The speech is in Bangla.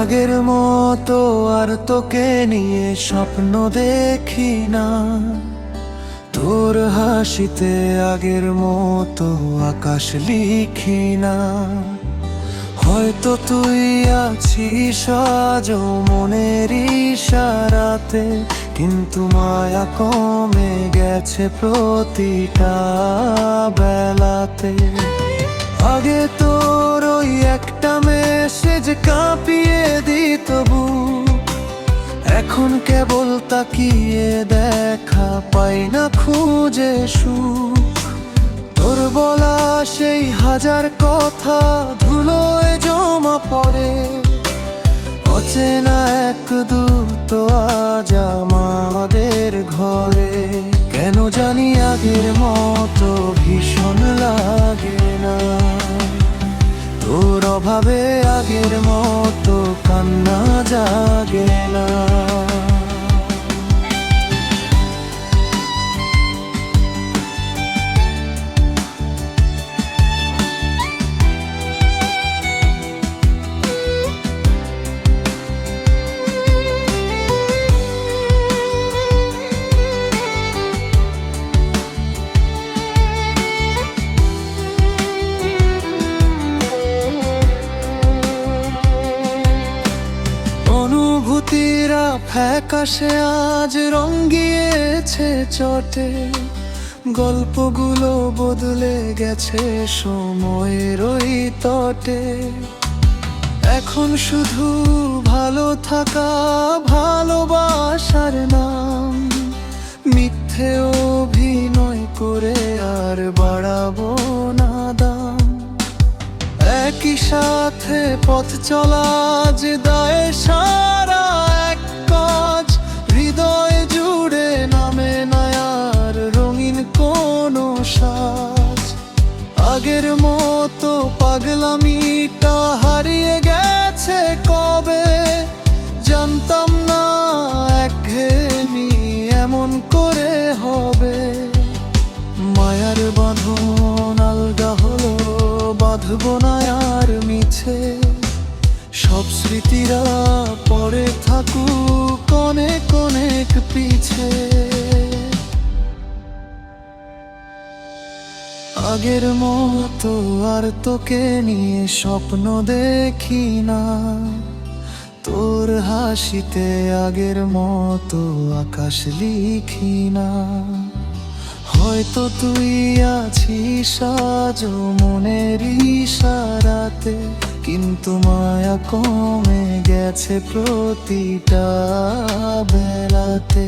আগের মতো আর তোকে নিয়ে স্বপ্ন দেখি না। তোর হাসিতে আগের মতো আকাশ লিখি না। হয়তো তুই আছিস মনের ইশারাতে, কিন্তু মায়া কমে গেছে প্রতিটা বেলাতে। মেসেজ কাঁপিয়ে দিত এখন কেবল তাকিয়ে দেখা পাই না খুঁজে সুখ। তোর বলা সেই হাজার কথা ধুলোয় জমা পড়ে। অচেনা এক দূত আজ আমাদের ঘরে। কেন জানি আগের মতো ভীষণ লাগে না। তোর অভাবে আগের মতো কান্না জাগে না। ফ্যাকাশে আজ রঙ্গিয়েছে চটে, গল্পগুলো বদলে গেছে সময়ের ওই তটে। এখন শুধু ভালো থাকা, ভালোবাসার নাম, মিথ্যে অভিনয় করে আর বাড়াবো না দাম। একই সাথে পথ চলা যে দায় সারা মতো পাগলামিটা হারিয়ে গেছে কবে? জানতাম না একঘেয়েমি এমন করে হবে। মায়ার বাঁধন আলগা হলো, বাঁধব না আর মিছে। সব স্মৃতিরা পরে থাকুক অনেক অনেক পিছে। আগের মতো আর তোকে নিয়ে স্বপ্ন দেখি না। তোর হাসিতে আগের মতো আকাশ লিখি না। হয়তো তুই আছিস আজও মনের ইশারাতে, কিন্তু মায়া কমে গেছে প্রতিটা বেলাতে।